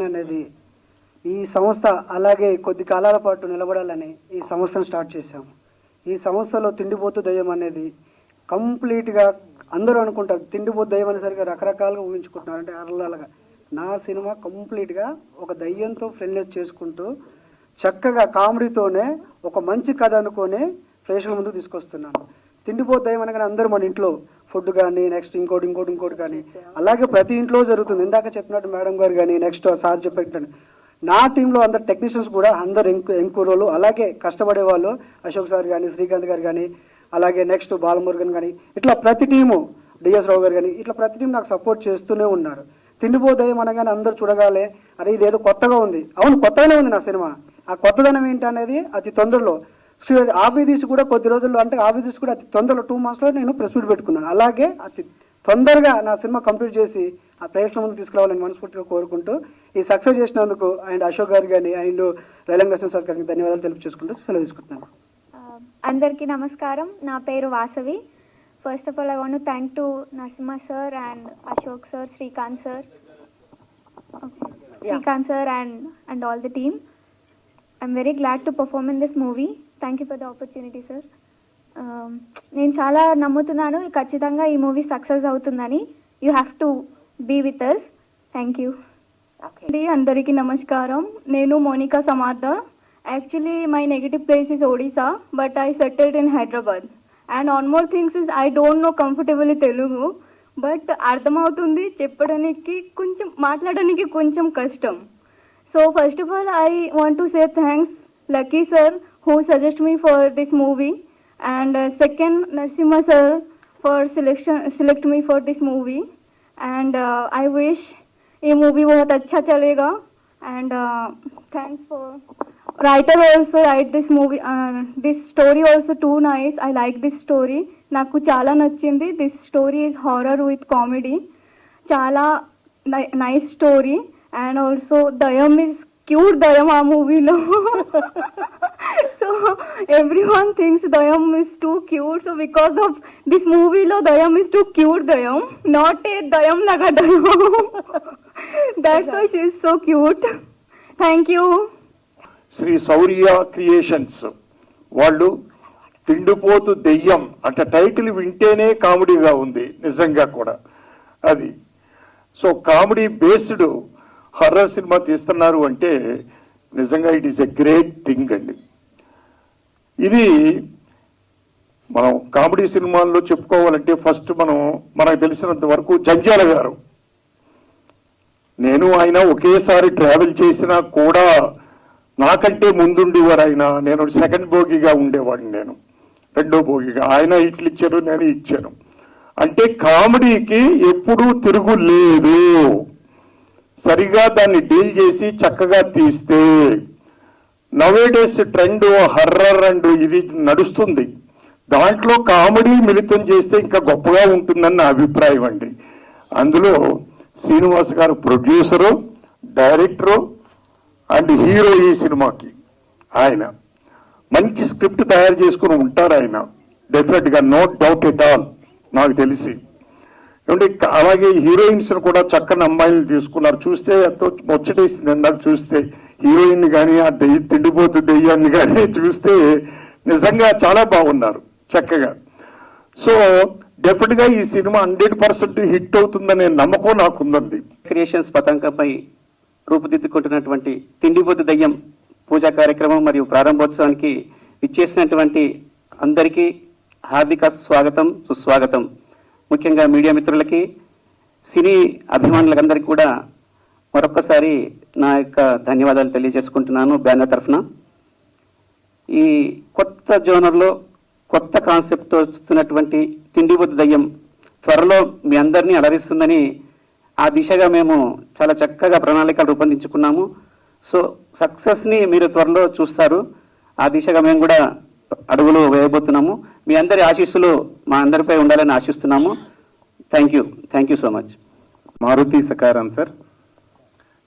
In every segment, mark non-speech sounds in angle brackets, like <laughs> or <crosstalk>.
Foundation అనేది ఈ సంస్థ అలాగే కొద్ది కాలాల పాటు నిలబడాలని ఈ సంస్థను స్టార్ట్ చేశాము ఈ సంస్థలో తిండిపోతు దయ్యం అనేది కంప్లీట్గా అందరూ అనుకుంటారు తిండిపోతు దయ్యం అనేసరికి రకరకాలుగా ఊహించుకుంటున్నారు. అంటే అరలాగా నా సినిమా కంప్లీట్గా ఒక దయ్యంతో ఫ్రెండ్నెస్ చేసుకుంటూ చక్కగా కామెడీతోనే ఒక మంచి కథ అనుకొని ప్రేక్షకుల ముందుకు తీసుకొస్తున్నాను. తిండిపోతు దయ్యం అనగానే అందరూ మన ఇంట్లో ఫుడ్ కానీ నెక్స్ట్ ఇంకోటి ఇంకోటి ఇంకోటి కానీ. అలాగే ప్రతి ఇంట్లో జరుగుతుంది. ఇందాక చెప్పినట్టు మేడం గారు కానీ నెక్స్ట్ సార్ చెప్పినట్టు. నా టీంలో అందరు టెక్నీషియన్స్ కూడా అందరు ఎంకు ఎంకూరోలు అలాగే కష్టపడే వాళ్ళు అశోక్ సార్ కానీ శ్రీకాంత్ గారు కానీ అలాగే నెక్స్ట్ బాలమురుగన్ కానీ. ఇట్లా ప్రతి టీము డిఎస్ రావు గారు కానీ ఇట్లా ప్రతి టీం నాకు సపోర్ట్ చేస్తూనే ఉన్నారు. తిండిపోతాయి అనగానే అందరూ చూడగాలే అరే ఇదేదో కొత్తగా ఉంది. అవును కొత్తగానే ఉంది నా సినిమా. ఆ కొత్తదనం ఏంటి అనేది అతి తొందరలో. ఆఫీస్ కూడా కొద్ది రోజుల్లో అంటే ఆఫీస్ కూడా అతి తొందరలో టూ మంత్స్లో నేను ప్రెస్ మీట్ పెట్టుకున్నాను. అలాగే అతి తొందరగా నా సినిమా కంప్లీట్ చేసి ఆ ప్రేక్షకుల ముందు తీసుకురావాలని మనస్ఫూర్తిగా కోరుకుంటూ ఈ సక్సెస్ చేసినందుకు అండ్ అశోక్ గారు కానీ అండ్ రైలంగ సార్ గారికి ధన్యవాదాలు తెలుపు చేసుకుంటూ సెలవు తీసుకుంటున్నాను. అందరికీ నమస్కారం. నా పేరు Vasavi. First of all I want thank to Narasimha sir and Ashok sir Srikanth sir Srikanth sir and and all the team I'm very glad to perform in this movie thank you for the opportunity sir నేను చాలా నమ్ముతున్నాను. ఖచ్చితంగా ఈ movie success అవుతుందని. You have to be with us thank you అండి అందరికీ నమస్కారం. నేను Monika Samartha. Actually my negative place is Odisha but I settled in Hyderabad and on more things is I don't know comfortable Telugu but అర్థమవుతుంది చెప్పడానికి కొంచెం మాట్లాడడానికి కొంచెం కష్టం. So first of all I want to say thanks Lucky sir who suggest me for this movie and uh, second Narsimha sir for selection select me for this movie and uh, I wish ये movie बहुत अच्छा चलेगा and uh, thanks for writer also write this movie uh, this story also too nice I like this story నాకు చాలా నచ్చింది this story is horror with comedy చాలా nice story and also దయం is cute దయం ఆ మూవీలో <laughs> so every one things దయం is too cute so because of this మూవీలో దయం is too cute దయం not a దయం లాగా దయం that's why she so cute thank you Shri Sourya creations వాళ్ళు తిండిపోతు దెయ్యం అంటే టైటిల్ వింటేనే కామెడీగా ఉంది నిజంగా కూడా. అది. So comedy based horror cinema తీస్తున్నారు అంటే నిజంగా it is a great thing అండి. ఇది మనం కామెడీ సినిమాల్లో చెప్పుకోవాలంటే ఫస్ట్ మనం మనకు తెలిసినంత వరకు జంజాల గారు. నేను ఆయన ఒకేసారి ట్రావెల్ చేసినా కూడా నాకంటే ముందుండేవారు ఆయన నేను సెకండ్ భోగిగా ఉండేవాడిని నేను. రెండో భోగిగా. ఆయన ఇట్లు ఇచ్చారు నేను ఇచ్చాను. అంటే కామెడీకి ఎప్పుడూ తిరుగు లేదు. సరిగా దాన్ని డీల్ చేసి చక్కగా తీస్తే నవేడేస్ ట్రెండ్ హర్రర్ అండ్ ఇది నడుస్తుంది. దాంట్లో కామెడీ మిళితం చేస్తే ఇంకా గొప్పగా ఉంటుందని నా అభిప్రాయం అండి. అందులో శ్రీనివాస్ గారు ప్రొడ్యూసరు డైరెక్టరు అండ్ హీరో ఈ సినిమాకి ఆయన. మంచి స్క్రిప్ట్ తయారు చేసుకుని ఉంటారు ఆయన. డెఫినెట్గా నో డౌట్ ఎట్ ఆల్ నాకు తెలిసి. ఏమంటే అలాగే హీరోయిన్స్ కూడా చక్కని అమ్మాయిలు తీసుకున్నారు. చూస్తే ఎంతో ముచ్చటేసింది అన్నారు చూస్తే హీరోయిన్ కానీ ఆ దెయ్య తిండిపోతు దెయ్యాన్ని కానీ <laughs> చూస్తే నిజంగా చాలా బాగున్నారు చక్కగా. సో డెఫినెట్గా ఈ సినిమా హండ్రెడ్ పర్సెంట్ హిట్ అవుతుందనే నమ్మకం నాకుందండి. క్రియేషన్స్ పతంకపై రూపుదిద్దుకుంటున్నటువంటి తిండిపోతు దయ్యం పూజా కార్యక్రమం మరియు ప్రారంభోత్సవానికి ఇచ్చేసినటువంటి అందరికీ హార్దిక స్వాగతం సుస్వాగతం. ముఖ్యంగా మీడియా మిత్రులకి సినీ అభిమానులకందరికీ కూడా మరొక్కసారి నా యొక్క ధన్యవాదాలు తెలియజేసుకుంటున్నాను బ్యానర్ తరఫున. ఈ కొత్త జోనర్లో కొత్త కాన్సెప్ట్తో వస్తున్నటువంటి తిండిబొద్దు దయ్యం త్వరలో మీ అందరినీ అలరిస్తుందని ఆ దిశగా మేము చాలా చక్కగా ప్రణాళికలు రూపొందించుకున్నాము. సో సక్సెస్ని మీరు త్వరలో చూస్తారు. ఆ దిశగా మేము కూడా అడుగులు వేయబోతున్నాము. మీ అందరి ఆశీస్సులు మా అందరిపై ఉండాలని ఆశిస్తున్నాము. Thank you. Thank you so much. Maruti సకారం sir.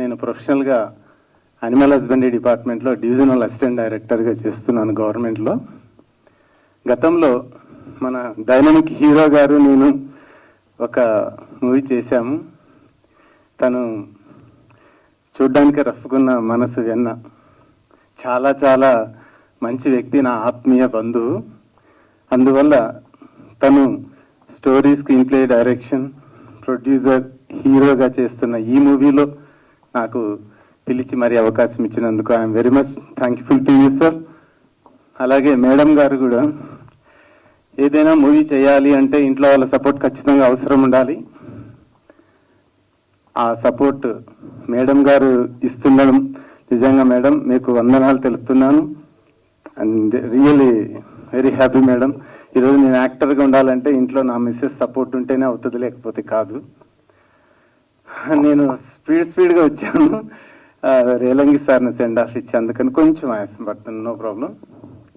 నేను ప్రొఫెషనల్గా అనిమల్ హస్బెండరీ డిపార్ట్మెంట్లో డివిజనల్ అసిస్టెంట్ డైరెక్టర్గా చేస్తున్నాను గవర్నమెంట్లో. గతంలో మన డైనమిక్ హీరో గారు నేను ఒక మూవీ చేశాము. తను చూడ్డానికి రఫ్కున్న మనసు వెన్న. చాలా చాలా మంచి వ్యక్తి నా ఆత్మీయ బంధువు. అందువల్ల తను story screen play direction producer హీరోగా చేస్తున్న ఈ మూవీలో నాకు పిలిచి మరి అవకాశం ఇచ్చినందుకు I'm very much thankful to you sir. అలాగే మేడం గారు కూడా. ఏదైనా మూవీ చేయాలి అంటే ఇంట్లో వాళ్ళ సపోర్ట్ ఖచ్చితంగా అవసరం ఉండాలి. ఆ సపోర్ట్ మేడం గారు ఇస్తుండడం నిజంగా మేడం మీకు వందనాలు తెలుపుతున్నాను. And really very happy madam. ఈరోజు నేను యాక్టర్గా ఉండాలంటే ఇంట్లో నా మిస్సెస్ సపోర్ట్ ఉంటేనే అవుతుంది లేకపోతే కాదు. నేను స్పీడ్ స్పీడ్గా వచ్చాను. రేలంగి సార్ని సెండ్ ఆఫ్ ఇచ్చి అందుకని కొంచెం ఆయాసం పడుతుంది నో ప్రాబ్లం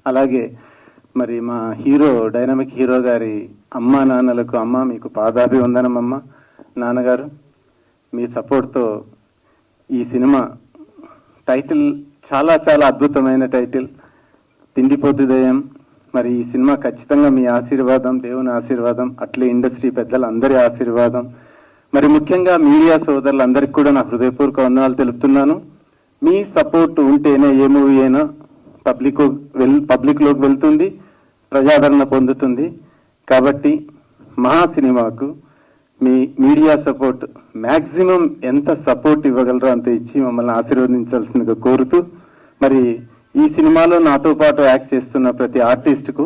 అలాగే మరి మా హీరో డైనమిక్ హీరో గారి అమ్మా నాన్నలకు అమ్మ మీకు పాదాభి వందనం అమ్మ నాన్నగారు. మీ సపోర్ట్తో ఈ సినిమా టైటిల్ చాలా చాలా అద్భుతమైన టైటిల్ తిండిపోతు దయం మరి ఈ సినిమా ఖచ్చితంగా మీ ఆశీర్వాదం దేవుని ఆశీర్వాదం అట్లే ఇండస్ట్రీ పెద్దలందరి ఆశీర్వాదం. మరి ముఖ్యంగా మీడియా సోదరులందరికీ కూడా నా హృదయపూర్వక వందనాలు తెలుపుతున్నాను. మీ సపోర్ట్ ఉంటేనే ఏ మూవీ అయినా పబ్లిక్ వెల్ పబ్లిక్లోకి వెళ్తుంది ప్రజాదరణ పొందుతుంది. కాబట్టి మా సినిమాకు మీ మీడియా సపోర్ట్ మ్యాక్సిమం ఎంత సపోర్ట్ ఇవ్వగలరో అంత ఇచ్చి మమ్మల్ని ఆశీర్వదించాల్సిందిగా కోరుతూ మరి ఈ సినిమాలో నాతో పాటు యాక్ట్ చేస్తున్న ప్రతి ఆర్టిస్ట్కు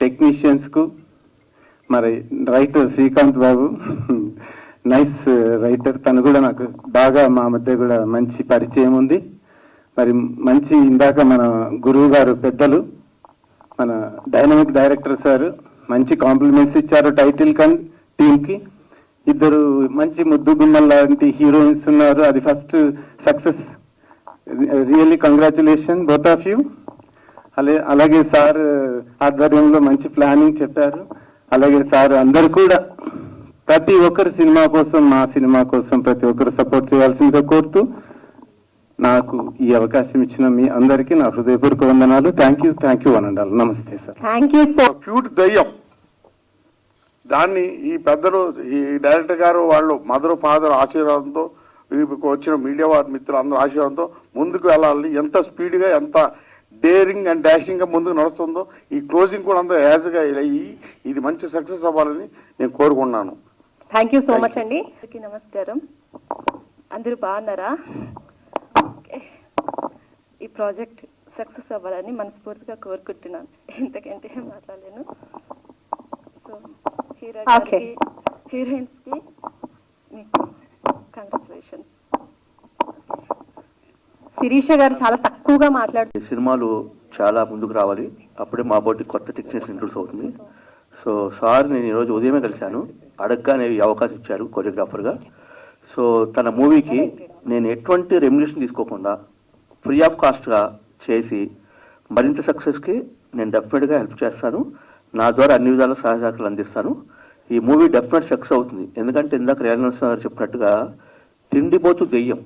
టెక్నీషియన్స్కు మరి writer Srikanth Babu nice writer తను కూడా నాకు బాగా మా మధ్య కూడా మంచి పరిచయం ఉంది. మరి మంచి ఇందాక మన గురువు గారు పెద్దలు మన డైనమిక్ డైరెక్టర్ సార్ మంచి కాంప్లిమెంట్స్ ఇచ్చారు టైటిల్ కన్ టీమ్కి ఇద్దరు మంచి ముద్దు గుమ్మల్ లాంటి హీరోయిన్స్ ఉన్నారు. అది first success really congratulation both of you అలే అలాగే సార్ ఆధ్వర్యంలో మంచి ప్లానింగ్ చెప్పారు. అలాగే సార్ అందరు కూడా ప్రతి ఒక్కరు సినిమా కోసం మా సినిమా కోసం ప్రతి ఒక్కరు సపోర్ట్ చేయాల్సిందిగా కోరుతూ నాకు ఈ అవకాశం ఇచ్చిన మీ అందరికీ నా హృదయపూర్వక వందనాలు. థ్యాంక్ యూ థ్యాంక్ యూ అనండాలి నమస్తే sir. Thank you so cute దయ్యం. దాన్ని ఈ పెద్దలు ఈ డైరెక్టర్ గారు వాళ్ళు మదర్ ఫాదర్ ఆశీర్వాదంతో వచ్చిన మీడియా వారి మిత్రులు అందరూ ఆశీర్వాదంతో ముందుకు వెళ్ళాలని ఎంత స్పీడ్గా ఎంత డేరింగ్ అండ్ డాషింగ్గా ముందుకు నడుస్తుందో ఈ క్లోజింగ్ కూడా అంత యాజ్గా అయ్యి ఇది మంచి సక్సెస్ అవ్వాలని నేను కోరుకున్నాను థ్యాంక్ యూ సో మచ్ అండి. నమస్కారం. అందరూ బాగున్నారా? ఓకే. ఈ ప్రాజెక్ట్ సక్సెస్ అవ్వాలని మనస్ఫూర్తిగా కోరుకుంటున్నాను. ఇంతకంటే ఏం మాట్లాడలేను. సో హీరో హీరోయిన్స్కి మీకు కంగ్రాచులేషన్ శిరీష గారు చాలా తక్కువగా ఎక్కువగా మాట్లాడుతుంది సినిమాలు చాలా ముందుకు రావాలి. అప్పుడే మా బోర్డు కొత్త టెక్నీషియన్ ఇంట్రూస్ అవుతుంది. సో సార్ నేను ఈరోజు ఉదయమే కలిశాను. అడగ్గానే అవకాశం ఇచ్చారు కొరియోగ్రాఫర్గా. సో తన మూవీకి నేను ఎటువంటి రెమ్యులేషన్ తీసుకోకుండా ఫ్రీ ఆఫ్ కాస్ట్గా చేసి మరింత సక్సెస్కి నేను డెఫినెట్గా హెల్ప్ చేస్తాను. నా ద్వారా అన్ని విధాల సహాయ అందిస్తాను. ఈ మూవీ డెఫినెట్ సక్సెస్ అవుతుంది. ఎందుకంటే ఇందాక రేణ నరసింహ గారు చెప్పినట్టుగా తిండిపోతూ దెయ్యం.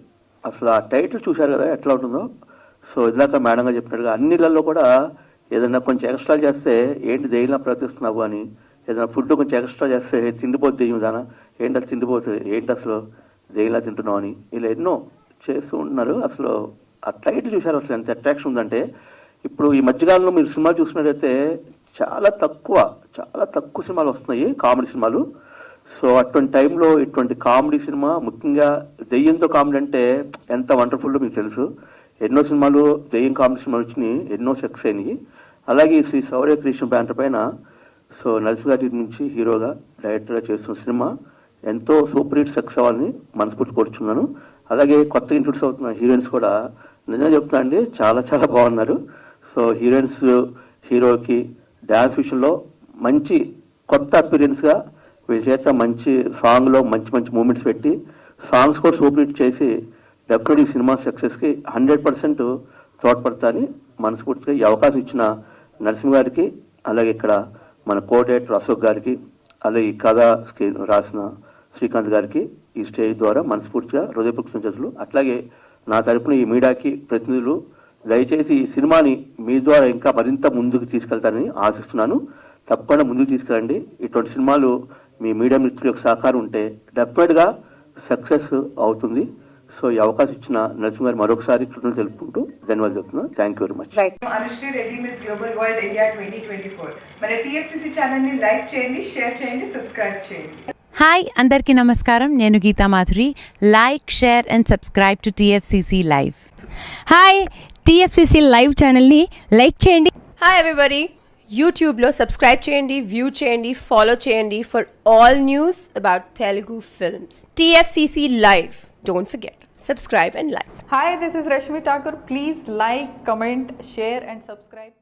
అసలు ఆ టైటిల్ చూశారు కదా ఎట్లా ఉంటుందో? సో ఇందాక మేడంగా గారు చెప్పినట్టుగా అన్నిళ్ళల్లో కూడా ఏదైనా కొంచెం ఎక్స్ట్రా చేస్తే ఏంటి దెయ్యంలా ప్రవర్తిస్తున్నావు అని? ఏదైనా ఫుడ్ కొంచెం ఎక్స్ట్రా చేస్తే తిండిపోతే దెయ్యం దానా? ఏంటి అది తిండిపోతుంది ఏంటి అసలు దెయ్యంలా తింటున్నావు అని? ఇలా ఎన్నో చేస్తూ ఉంటున్నారు. అసలు ఆ టైటిల్ చూశారు అసలు ఎంత అట్రాక్షన్ ఉందంటే ఇప్పుడు ఈ మధ్యకాలంలో మీరు సినిమా చూసినట్టయితే చాలా తక్కువ చాలా తక్కువ సినిమాలు వస్తున్నాయి కామెడీ సినిమాలు. సో అటువంటి టైంలో ఇటువంటి కామెడీ సినిమా ముఖ్యంగా దెయ్యంతో కామెడీ అంటే ఎంత వండర్ఫుల్ మీకు తెలుసు. ఎన్నో సినిమాలు జయం కాంబినేషన్ వచ్చినాయి ఎన్నో సక్సెస్ అయినాయి. అలాగే శ్రీ సౌర్య కృష్ణ బ్యానర్ పైన సో నరసింహ గారి నుంచి హీరోగా డైరెక్టర్గా చేస్తున్న సినిమా ఎంతో సూపర్ హిట్ సక్సెస్ అవ్వాలని మనస్ఫూర్తి కోరుచున్నాను. అలాగే కొత్త ఇంట్రొడ్యూస్ అవుతున్న హీరోయిన్స్ కూడా నిజంగా చెప్తున్నా అండి చాలా చాలా బాగున్నారు. సో హీరోయిన్స్ హీరోకి డ్యాన్స్ విషయంలో మంచి కొత్త అపీరియన్స్గా వీళ్ళ చేత మంచి సాంగ్లో మంచి మంచి మూమెంట్స్ పెట్టి సాంగ్స్ కూడా సూపర్ హిట్ చేసి డెఫినెట్ ఈ సినిమా సక్సెస్కి హండ్రెడ్ పర్సెంట్ తోడ్పడతారని మనస్ఫూర్తిగా ఈ అవకాశం ఇచ్చిన నరసింహ గారికి అలాగే ఇక్కడ మన కో డైరెక్టర్ అశోక్ గారికి అలాగే ఈ కథ స్క్రీన్ రాసిన శ్రీకాంత్ గారికి ఈ స్టేజ్ ద్వారా మనస్ఫూర్తిగా హృదయపూర్వక సంచతులు అట్లాగే నా తరపున ఈ మీడియాకి ప్రతినిధులు దయచేసి ఈ సినిమాని మీ ద్వారా ఇంకా మరింత ముందుకు తీసుకెళ్తారని ఆశిస్తున్నాను. తప్పకుండా ముందుకు తీసుకెళ్ళండి ఇటువంటి సినిమాలు మీ మీడియా మిత్రుల యొక్క సహకారం ఉంటే డెఫినెట్గా సక్సెస్ అవుతుంది. సో ఈ అవకాశం ఇచ్చిన నరసింహ గారు మరొకసారి కృతజ్ఞతలు తెలుపుకుంటూ ధన్యవాదాలు చెప్తున్నాను. Thank you very much right Anushree Reddy miss global world India twenty twenty four మన టీఎఫ్సీసీ ఛానల్ని లైక్ చేయండి షేర్ చేయండి సబ్స్క్రైబ్ చేయండి. హాయ్ అందరికీ నమస్కారం. నేను Geeta Madhuri. Like share and subscribe to TFCC live hi TFCC live ఛానల్ని like చేయండి. హాయ్ ఎవ్రీబడి యూట్యూబ్లో సబ్స్క్రైబ్ చేయండి వ్యూ చేయండి ఫాలో చేయండి for all news about Telugu films TFCC live don't forget subscribe and like. Hi, this is Rashmi Thakur. Please like, comment, share and subscribe.